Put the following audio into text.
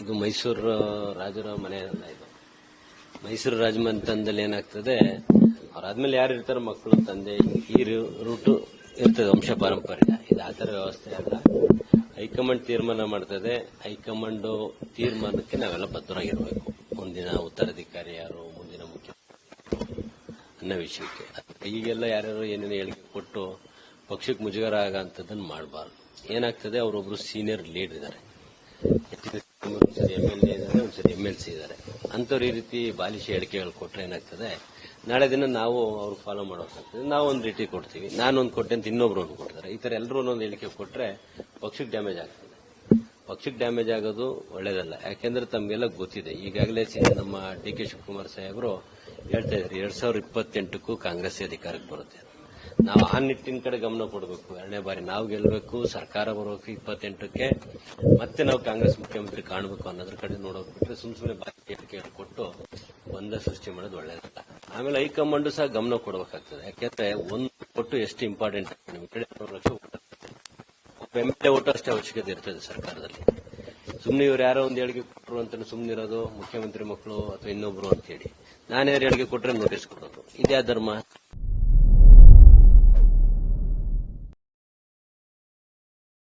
ಇದು ಮೈಸೂರು ರಾಜರ ಮನೆ ಅಲ್ಲ ಇದು. ಮೈಸೂರು ರಾಜಮನೆತನದಲ್ಲಿ ಏನಾಗ್ತದೆ, ಅವ್ರಾದ್ಮೇಲೆ ಯಾರು ಇರ್ತಾರೆ ಮಕ್ಕಳು, ತಂದೆ, ಈ ರೂಟು ಇರ್ತದೆ, ವಂಶ ಪಾರಂಪರ್ಯ. ಇದು ಆ ಥರ ವ್ಯವಸ್ಥೆ ಅಲ್ಲ. ಹೈಕಮಾಂಡ್ ತೀರ್ಮಾನ ಮಾಡ್ತದೆ. ಹೈಕಮಾಂಡು ತೀರ್ಮಾನಕ್ಕೆ ನಾವೆಲ್ಲ ಬದ್ಧರಾಗಿರ್ಬೇಕು. ಮುಂದಿನ ಉತ್ತರಾಧಿಕಾರಿ ಯಾರು, ಮುಂದಿನ ಮುಖ್ಯ ಅನ್ನೋ ವಿಷಯಕ್ಕೆ. ಈಗೆಲ್ಲ ಯಾರ್ಯಾರು ಏನೇನು ಹೇಳಿಕೆ ಕೊಟ್ಟು ಪಕ್ಷಕ್ಕೆ ಮುಜುಗರ ಆಗಂತದನ್ನ ಮಾಡಬಾರ್ದು. ಏನಾಗ್ತದೆ, ಅವರೊಬ್ರು ಸೀನಿಯರ್ ಲೀಡರ್ ಇದ್ದಾರೆ ಒಂದ್ಸರಿ ಎಂ ಎಲ್ ಎ ಇದ್ದಾರೆ ಒಂದ್ಸರಿ ಎಂ ಎಲ್ ಸಿ ಇದ್ದಾರೆ ಅಂಥವ್ರು ಈ ರೀತಿ ಬಾಲಿಶಿ ಹೇಳಿಕೆಗಳು ಕೊಟ್ರೆ ಏನಾಗ್ತದೆ? ನಾಳೆ ದಿನ ನಾವು ಅವ್ರಿಗೆ ಫಾಲೋ ಮಾಡೋಕ್ಕಾಗ್ತದೆ. ನಾವು ಒಂದು ರೀತಿ ಕೊಡ್ತೀವಿ. ನಾನು ಒಂದು ಕೊಟ್ಟೆ ಅಂತ ಇನ್ನೊಬ್ರು ಒಂದು ಕೊಡ್ತಾರೆ. ಈ ಥರ ಎಲ್ಲರೂ ಒಂದೊಂದು ಹೇಳಿಕೆ ಕೊಟ್ಟರೆ ಪಕ್ಷಕ್ಕೆ ಡ್ಯಾಮೇಜ್ ಆಗ್ತದೆ. ಪಕ್ಷಕ್ಕೆ ಡ್ಯಾಮೇಜ್ ಆಗೋದು ಒಳ್ಳೇದಲ್ಲ. ಯಾಕೆಂದ್ರೆ ತಮಗೆಲ್ಲ ಗೊತ್ತಿದೆ. ಈಗಾಗಲೇ ನಮ್ಮ ಡಿ ಕೆ ಶಿವಕುಮಾರ್ ಸಾಹೇಬರು ಹೇಳ್ತಾ ಇದ್ದಾರೆ, ಎರಡ್ ಸಾವಿರದ ಇಪ್ಪತ್ತೆಂಟಕ್ಕೂ ಕಾಂಗ್ರೆಸ್ ಅಧಿಕಾರಕ್ಕೆ ಬರುತ್ತೆ ನಾವು ಆ ನಿಟ್ಟಿನ ಕಡೆ ಗಮನ ಕೊಡಬೇಕು. ಎರಡನೇ ಬಾರಿ ನಾವು ಗೆಲ್ಲಬೇಕು ಸರ್ಕಾರ ಬರಬೇಕು ಇಪ್ಪತ್ತೆಂಟಕ್ಕೆ ಮತ್ತೆ ನಾವು ಕಾಂಗ್ರೆಸ್ ಮುಖ್ಯಮಂತ್ರಿ ಕಾಣಬೇಕು ಅನ್ನೋದ್ರ ಕಡೆ ನೋಡೋಕೆ ಸುಮ್ ಸುಮ್ಮನೆ ಹೇಳಿಕೆ ಕೊಟ್ಟು ಒಂದೇ ಸೃಷ್ಟಿ ಮಾಡೋದು ಒಳ್ಳೇದಲ್ಲ. ಆಮೇಲೆ ಹೈಕಮಾಂಡ್ ಸಹ ಗಮನ ಕೊಡಬೇಕಾಗ್ತದೆ. ಯಾಕೆಂದ್ರೆ ಒಂದು ಕೊಟ್ಟು ಎಷ್ಟು ಇಂಪಾರ್ಟೆಂಟ್ ನಿಮ್ಗೆ ಕಡೆ lakh M L A vote ಅಷ್ಟೇ ಅವಶ್ಯಕತೆ ಇರ್ತದೆ ಸರ್ಕಾರದಲ್ಲಿ. ಸುಮ್ಮನೆ ಇವ್ರು ಯಾರೋ ಒಂದು ಹೇಳಿಕೆ ಕೊಟ್ಟರು ಅಂತ ಸುಮ್ಮನೆ ಇರೋದು ಮುಖ್ಯಮಂತ್ರಿ ಮಕ್ಕಳು ಅಥವಾ ಇನ್ನೊಬ್ರು ಅಂತ ಹೇಳಿ ನಾನೇ ಹೇಳಿಕೆ ಕೊಟ್ಟರೆ ನೋಟಿಸ್ ಕೊಡೋದು. ಇದೇ ಧರ್ಮ?